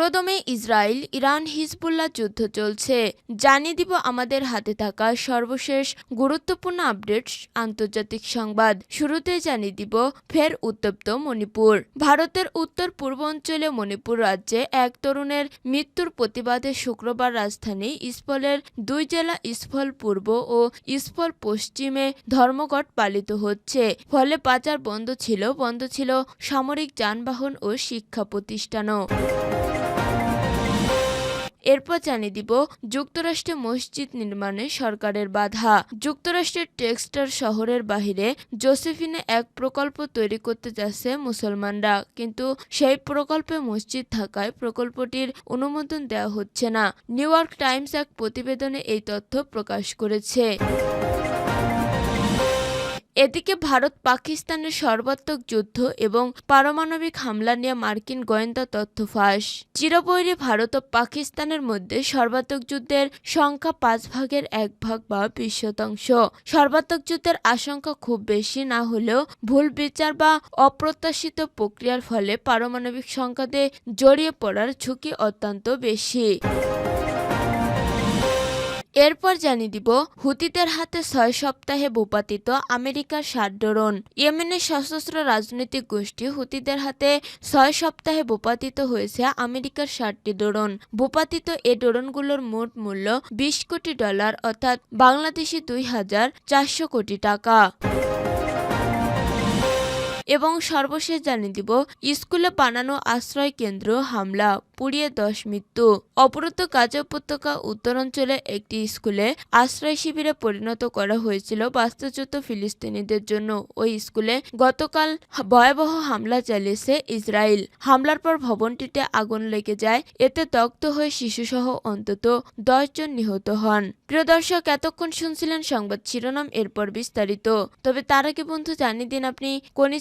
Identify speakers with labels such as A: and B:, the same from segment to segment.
A: পুরোদমে Israel, Iran, Hezbollah যুদ্ধ চলছে। জানিয়ে দিব আমাদের হাতে থাকা সর্বশেষ গুরুত্বপূর্ণ আপডেট আন্তর্জাতিক সংবাদ। শুরুতে জানিয়ে দিব ফের উত্তপ্ত মণিপুর। ভারতের উত্তর পূর্বাঞ্চলে মণিপুর রাজ্যে এক তরুণের মৃত্যুর প্রতিবাদে শুক্রবার রাজধানী ইস্ফলের দুই জেলা ইস্ফল পূর্ব ও ইস্ফল পশ্চিমে ধর্মঘট পালিত হচ্ছে। ফলে পাচার বন্ধ ছিল বন্ধ ছিল সামরিক যানবাহন ও শিক্ষা প্রতিষ্ঠানও। এরপর জানিয়ে দিব যুক্তরাষ্ট্রে মসজিদ নির্মাণে সরকারের বাধা। যুক্তরাষ্ট্রের টেক্সটার শহরের বাহিরে জোসেফিনে এক প্রকল্প তৈরি করতে যাচ্ছে মুসলমানরা। কিন্তু সেই প্রকল্পে মসজিদ থাকায় প্রকল্পটির অনুমোদন দেওয়া হচ্ছে না। নিউ ইয়র্ক টাইমস এক প্রতিবেদনে এই তথ্য প্রকাশ করেছে। এদিকে ভারত পাকিস্তানের সর্বাত্মক যুদ্ধ এবং পারমাণবিক হামলা নিয়ে মার্কিন গোয়েন্দা তথ্য ফাঁস। চিরবৈরী ভারত ও পাকিস্তানের মধ্যে সর্বাত্মক যুদ্ধের সংখ্যা পাঁচ ভাগের এক ভাগ বা বিশ শতাংশ। সর্বাত্মক যুদ্ধের আশঙ্কা খুব বেশি না হলেও ভুল বিচার বা অপ্রত্যাশিত প্রক্রিয়ার ফলে পারমাণবিক সংঘাতে জড়িয়ে পড়ার ঝুঁকি অত্যন্ত বেশি। এরপর জানিয়ে দিব, হুতিদের হাতে ছয় সপ্তাহে ভূপাতিত আমেরিকার সার ড্রোন। ইয়েমেনের সশস্ত্র রাজনৈতিক গোষ্ঠী হুতিদের হাতে ছয় সপ্তাহে ভূপাতিত হয়েছে আমেরিকার ষাটটি ড্রোন। ভূপাতিত এ ড্রোনগুলোর মোট মূল্য বিশ কোটি ডলার, অর্থাৎ বাংলাদেশি দুই হাজার চারশো কোটি টাকা। এবং সর্বশেষ জানিয়ে দিব, স্কুলে বানানো আশ্রয় কেন্দ্র হামলা, পুড়িয়ে দশ মৃত্যু। অবরুদ্ধ গাজা উপত্যকা উত্তরাঞ্চলে একটি স্কুলে আশ্রয় শিবিরে পরিণত করা হয়েছিল বাস্তুচ্যুত ফিলিস্তিনিদের জন্য। ওই স্কুলে গতকাল ভয়াবহ হামলা চালিয়েছে ইসরায়েল। হামলার পর ভবনটিতে আগুন লেগে যায়, এতে দগ্ধ হয়ে শিশুসহ অন্তত জন নিহত হন। প্রিয় দর্শক, এতক্ষণ শুনছিলেন সংবাদ শিরোনাম, এরপর বিস্তারিত। তবে তার আগে বন্ধু জানিয়ে দিন আপনি কোন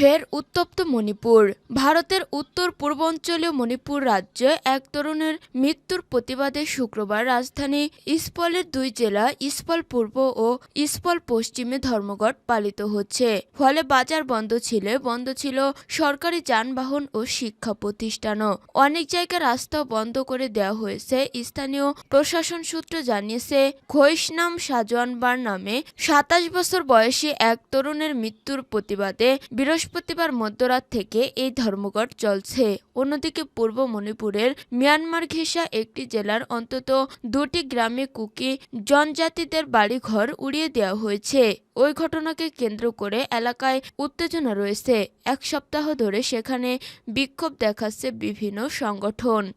A: ফের উত্তপ্ত মণিপুর। ভারতের উত্তর পূর্বাঞ্চলীয় মণিপুর রাজ্যে এক তরুণের মৃত্যুর প্রতিবাদে শুক্রবার রাজধানী ইস্পলের দুই জেলা, ইস্পল পূর্ব ও ইস্পল পশ্চিমে ধর্মঘট পালিত হচ্ছে। ফলে বাজার বন্ধ ছিল বন্ধ ছিল সরকারি যানবাহন ও শিক্ষা প্রতিষ্ঠানও। অনেক জায়গায় রাস্তা বন্ধ করে দেওয়া হয়েছে, স্থানীয় প্রশাসন সূত্র জানিয়েছে খৈশনাম সাজওয়ানবার নামে সাতাশ বছর বয়সী এক তরুণের মৃত্যুর প্রতিবাদে বৃহস্পতিবার মধ্যরাত থেকে এই ধর্মঘট চলছে। অন্যদিকে পূর্ব মণিপুরের মিয়ানমার ঘেঁষা একটি জেলার অন্তত দুটি গ্রামে কুকি জনজাতিদের বাড়িঘর উড়িয়ে দেওয়া হয়েছে। ওই ঘটনাকে কেন্দ্র করে এলাকায় উত্তেজনা রয়েছে। এক সপ্তাহ ধরে সেখানে বিক্ষোভ দেখাচ্ছে বিভিন্ন সংগঠন।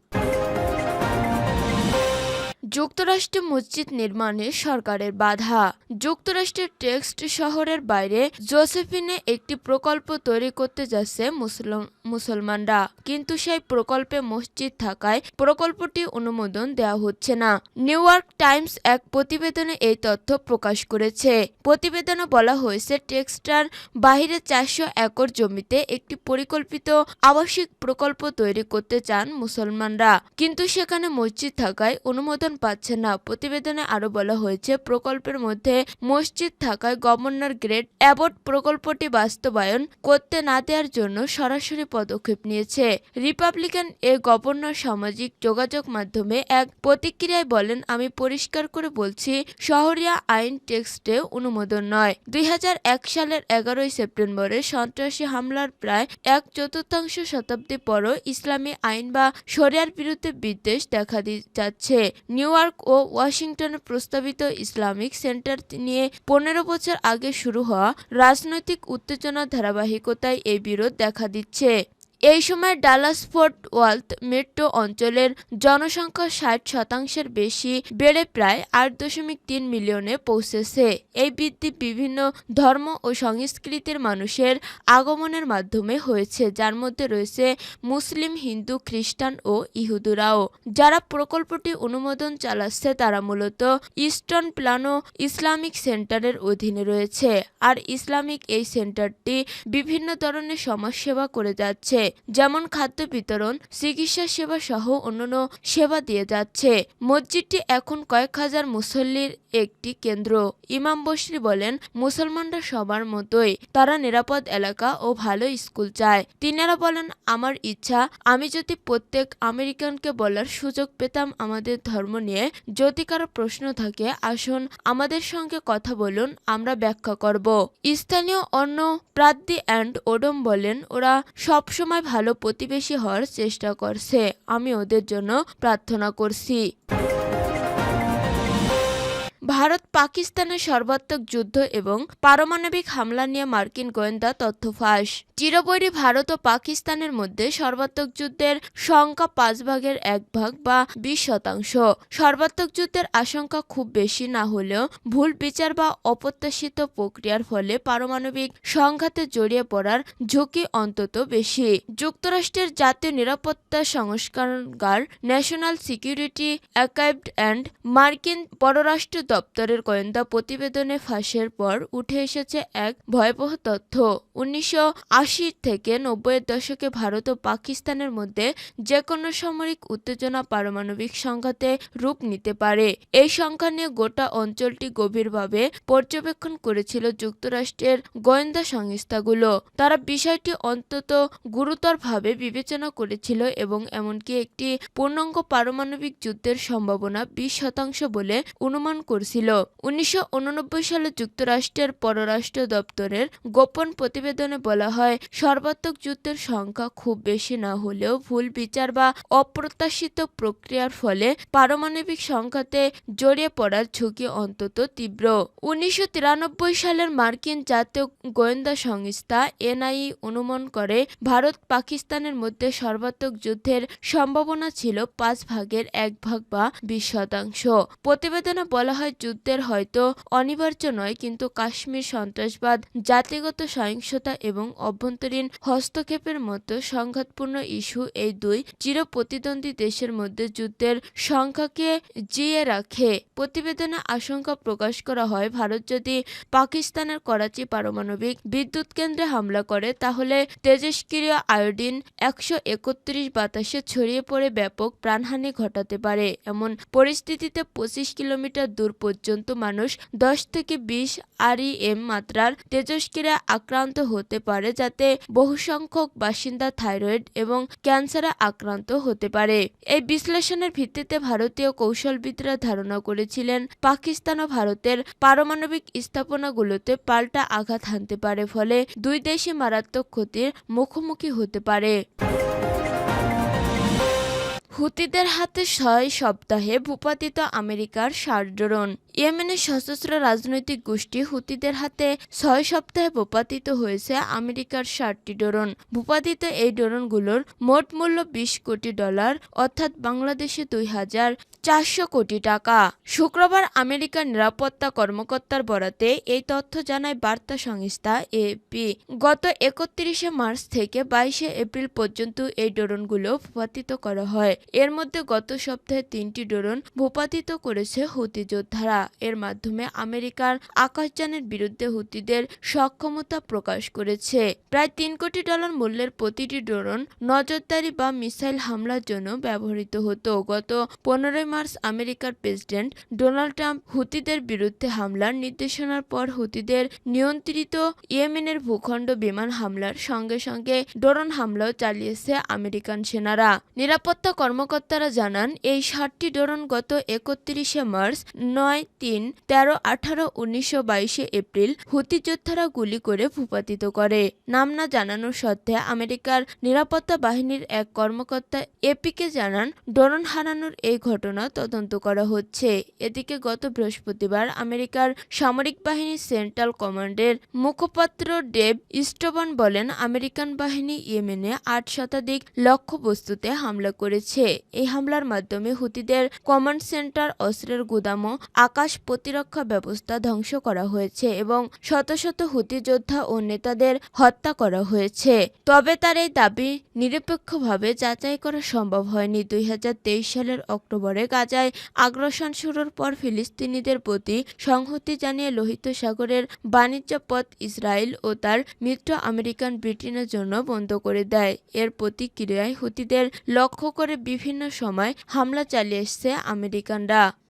A: যুক্তরাষ্ট্রে মসজিদ নির্মাণে সরকারের বাধা। যুক্তরাষ্ট্রের টেক্সট শহরের বাইরে জোসেফিনে একটি প্রকল্প তৈরি করতে যাচ্ছে মুসলমান মুসলমানরা। কিন্তু সেই প্রকল্পে মসজিদ থাকায় প্রকল্পটি অনুমোদন দেওয়া হচ্ছে না। নিউ ইয়র্ক টাইমস এক প্রতিবেদনে এই তথ্য প্রকাশ করেছে। প্রতিবেদনে বলা হয়েছে, টেক্সটার বাহিরে চারশো একর জমিতে একটি পরিকল্পিত আবাসিক প্রকল্প তৈরি করতে চান মুসলমানরা। কিন্তু সেখানে মসজিদ থাকায় অনুমোদন পাচ্ছে না। প্রতিবেদনে আরও বলা হয়েছে, প্রকল্পের মধ্যে মসজিদ থাকায় গভর্নর গ্রেড অ্যাবট প্রকল্পটি বাস্তবায়ন করতে না দেওয়ার জন্য সরাসরি পদক্ষেপ নিয়েছে। রিপাবলিকান এ গভর্নর সামাজিক যোগাযোগ মাধ্যমে এক প্রতিক্রিয়ায় বলেন, আমি পরিষ্কার করে বলছি, শহরিয়া আইন টেক্সটে অনুমোদন নয়। দুই সালের এগারোই সেপ্টেম্বরে সন্ত্রাসী হামলার প্রায় এক চতুর্থাংশ শতাব্দী পরও ইসলামী আইন বা শরিয়ার বিরুদ্ধে বিদ্বেষ দেখা যাচ্ছে। নিউ ইয়র্ক ও ওয়াশিংটনে প্রস্তাবিত ইসলামিক সেন্টার নিয়ে পনেরো বছর আগে শুরু হওয়া রাজনৈতিক উত্তেজনার ধারাবাহিকতায় এই বিরোধ দেখা দিচ্ছে। এই সময় ডালাস ফোর্ট ওয়ার্থ মেট্রো অঞ্চলের জনসংখ্যা ষাট শতাংশের বেশি বেড়ে প্রায় আট দশমিক তিন মিলিয়নে পৌঁছেছে। এই বৃদ্ধি বিভিন্ন ধর্ম ও সংস্কৃতির মানুষের আগমনের মাধ্যমে হয়েছে, যার মধ্যে রয়েছে মুসলিম, হিন্দু, খ্রিস্টান ও ইহুদুরাও। যারা প্রকল্পটি অনুমোদন চালাচ্ছে, তারা মূলত ইস্টার্ন প্লানো ইসলামিক সেন্টারের অধীনে রয়েছে। আর ইসলামিক এই সেন্টারটি বিভিন্ন ধরনের সমাজসেবা করে যাচ্ছে। যেমন খাদ্য বিতরণ, চিকিৎসা সেবা সহ অন্যান্য সেবা দিয়ে যাচ্ছে। মসজিদটি এখন কয়েক হাজার মুসল্লির একটি কেন্দ্র। ইমাম বসরি বলেন, মুসলমানরা সবার মতোই। তারা নিরাপদ এলাকা ও ভালো স্কুল চায়। তিনারা বলেন, আমার ইচ্ছা, আমি যদি প্রত্যেক আমেরিকানকে বলার সুযোগ পেতাম আমাদের ধর্ম নিয়ে। যদি কারও প্রশ্ন থাকে, আসুন, আমাদের সঙ্গে কথা বলুন, আমরা ব্যাখ্যা করব। স্থানীয় অন্য প্রাদ্দি অ্যান্ড ওডম বলেন, ওরা সবসময় ভালো প্রতিবেশী হওয়ার চেষ্টা করছে। আমি ওদের জন্য প্রার্থনা করছি। ভারত পাকিস্তানের সর্বাত্মক যুদ্ধ এবং পারমাণবিক হামলা নিয়ে মার্কিন গোয়েন্দা তথ্য ফাঁস। চিরবৈরী ভারত ও পাকিস্তানের মধ্যে সর্বাত্মক যুদ্ধের সংখ্যা পাঁচ ভাগের এক ভাগ বা বিশ শতাংশ। সর্বাত্মক যুদ্ধের আশঙ্কা খুব বেশি না হলেও ভুল বিচার বা অপ্রত্যাশিত প্রক্রিয়ার ফলে পারমাণবিক সংঘাতে জড়িয়ে পড়ার ঝুঁকি অন্তত বেশি। যুক্তরাষ্ট্রের জাতীয় নিরাপত্তা সংস্কারগার ন্যাশনাল সিকিউরিটি অ্যাকাইভড অ্যান্ড মার্কিন পররাষ্ট্র দপ্তরের গোয়েন্দা প্রতিবেদনে ফাঁসের পর উঠে এসেছে এক ভয়াবহ তথ্য। উনিশশো আশি থেকে নব্বইয়ের দশকে ভারত ও পাকিস্তানের মধ্যে যে কোনো সামরিক উত্তেজনা পারমাণবিক সংঘাতে রূপ নিতে পারে। এই সংখ্যা নিয়ে গোটা অঞ্চলটি গভীরভাবে পর্যবেক্ষণ করেছিল যুক্তরাষ্ট্রের গোয়েন্দা সংস্থাগুলো। তারা বিষয়টি অন্তত গুরুতরভাবে বিবেচনা করেছিল এবং এমনকি একটি পূর্ণাঙ্গ পারমাণবিক যুদ্ধের সম্ভাবনা বিশ শতাংশ বলে অনুমান করছিল। উনিশশো উননব্বই সালে যুক্তরাষ্ট্রের পররাষ্ট্র দপ্তরের গোপন প্রতিবেদনে বলা হয়, সর্বাত্মক যুদ্ধের সংখ্যা খুব বেশি না হলেও ভুল বিচার বা অপ্রত্যাশিত প্রক্রিয়ার ফলে পারমাণবিক সংখ্যাতে জড়িয়ে পড়ার ঝুঁকি অন্তত তীব্র। উনিশশো তিরানব্বই সালের মার্কিন জাতীয় গোয়েন্দা সংস্থা এনআইই অনুমান করে, ভারত পাকিস্তানের মধ্যে সর্বাত্মক যুদ্ধের সম্ভাবনা ছিল পাঁচ ভাগের এক ভাগ বা বিশ শতাংশ। প্রতিবেদনে বলা হয়, যুদ্ধের হয়তো অনিবার্য নয়, কিন্তু কাশ্মীর সন্ত্রাসবাদ, জাতিগত সহিংসতা এবং অভ্যন্তরীণ হস্তক্ষেপের মতো সংঘাতপূর্ণ ইস্যু এই দুই চিরপ্রতিদ্বন্দ্বী দেশের মধ্যে যুদ্ধের সংখ্যাকে জিয়ে রাখে। প্রতিবেদনে আশঙ্কা প্রকাশ করা হয়, ভারত যদি পাকিস্তানের করাচি পারমাণবিক বিদ্যুৎ কেন্দ্রে হামলা করে, তাহলে তেজস্ক্রিয় আয়োডিন একশো একত্রিশ বাতাসে ছড়িয়ে পড়ে ব্যাপক প্রাণহানি ঘটাতে পারে। এমন পরিস্থিতিতে পঁচিশ কিলোমিটার দূর পর্যন্ত মানুষ দশ থেকে বিশ আরইএম মাত্রার তেজস্ক্রিয়া আক্রান্ত হতে পারে যাতে বহু সংখ্যক বাসিন্দা থাইরয়েড এবং ক্যান্সারে আক্রান্ত হতে পারে। এই বিশ্লেষণের ভিত্তিতে ভারতীয় কৌশলবিদরা ধারণা করেছিলেন, পাকিস্তান ও ভারতের পারমাণবিক স্থাপনাগুলোতে পাল্টা আঘাত হানতে পারে, ফলে দুই দেশই মারাত্মক ক্ষতির মুখোমুখি হতে পারে। হুতিদের হাতে ছয় সপ্তাহে ভূপাতিত আমেরিকার ষাট ড্রোন। ইয়েমেনের সশস্ত্র রাজনৈতিক গোষ্ঠী হুতিদের হাতে ছয় সপ্তাহে ভূপাতিত হয়েছে আমেরিকার ষাটটি ড্রোন। ভূপাতিত এই ড্রোনগুলোর মোট মূল্য বিশ কোটি ডলার, অর্থাৎ বাংলাদেশে দুই হাজার চারশো কোটি টাকা। শুক্রবার আমেরিকার নিরাপত্তা কর্মকর্তার বরাতে এই তথ্য জানায় বার্তা সংস্থা এপি গত একত্রিশে মার্চ থেকে বাইশে এপ্রিল পর্যন্ত এই ড্রোনগুলো ভূপাতিত করা হয়। এর মধ্যে গত সপ্তাহে তিনটি ড্রোন ভূপাতিত করেছে হুতি যোদ্ধারা। এর মাধ্যমে আমেরিকার আকাশযানের বিরুদ্ধে হুতিদের সক্ষমতা প্রকাশ করেছে। প্রায় তিন কোটি ডলার মূল্যের প্রতিটি ড্রোন, নজরদারি বা মিসাইল হামলার জন্য ব্যবহৃত হতো। গত পনেরোই মার্চ আমেরিকার প্রেসিডেন্ট ডোনাল্ড ট্রাম্প হুতিদের বিরুদ্ধে হামলার নির্দেশনার পর হুতিদের নিয়ন্ত্রিত ইয়েমেনের ভূখণ্ড বিমান হামলার সঙ্গে সঙ্গে ড্রোন হামলাও চালিয়েছে আমেরিকান সেনারা। নিরাপত্তা কর্মকর্তারা জানান, এই সাতটি ড্রোন গত একত্রিশে মার্চ নয় তিন, তেরো, আঠারো, উনিশশো বাইশে এপ্রিল হুতি যোদ্ধারা গুলি করে ভূপাতিত করে। নাম না জানানোর সত্ত্বে আমেরিকার নিরাপত্তা বাহিনীর এক কর্মকর্তা এপিকে জানান, ড্রোন হারানোর এই ঘটনা তদন্ত করা হচ্ছে। এদিকে গত বৃহস্পতিবার আমেরিকার সামরিক বাহিনী সেন্ট্রাল কমান্ডের মুখপাত্র ডেভ স্টোবান বলেন, আমেরিকান বাহিনী ইয়েমেনে আট শতাধিক লক্ষ্য লক্ষ্যবস্তুতে হামলা করেছে। এই হামলার মাধ্যমে হুতিদের কমান্ড সেন্টার অস্ত্রের গুদামও ও আকাশ প্রতিরক্ষা ব্যবস্থা ধ্বংস করা হয়েছে এবং শত শত হুতি যোদ্ধা ও নেতাদের হত্যা করা হয়েছে। তবে তার এই দাবি নিরপেক্ষভাবে যাচাই করা সম্ভব হয়নি। দুই হাজার তেইশ সালের অক্টোবরে গাজায় আগ্রাসন শুরুর পর ফিলিস্তিনিদের প্রতি সংহতি জানিয়ে লোহিত সাগরের বাণিজ্য পথ ইসরায়েল ও তার মিত্র আমেরিকান ব্রিটেনের জন্য বন্ধ করে দেয়। এর প্রতিক্রিয়ায় হুতিদের লক্ষ্য করে বিভিন্ন সময় হামলা চালিয়ে এসছে আমেরিকানরা।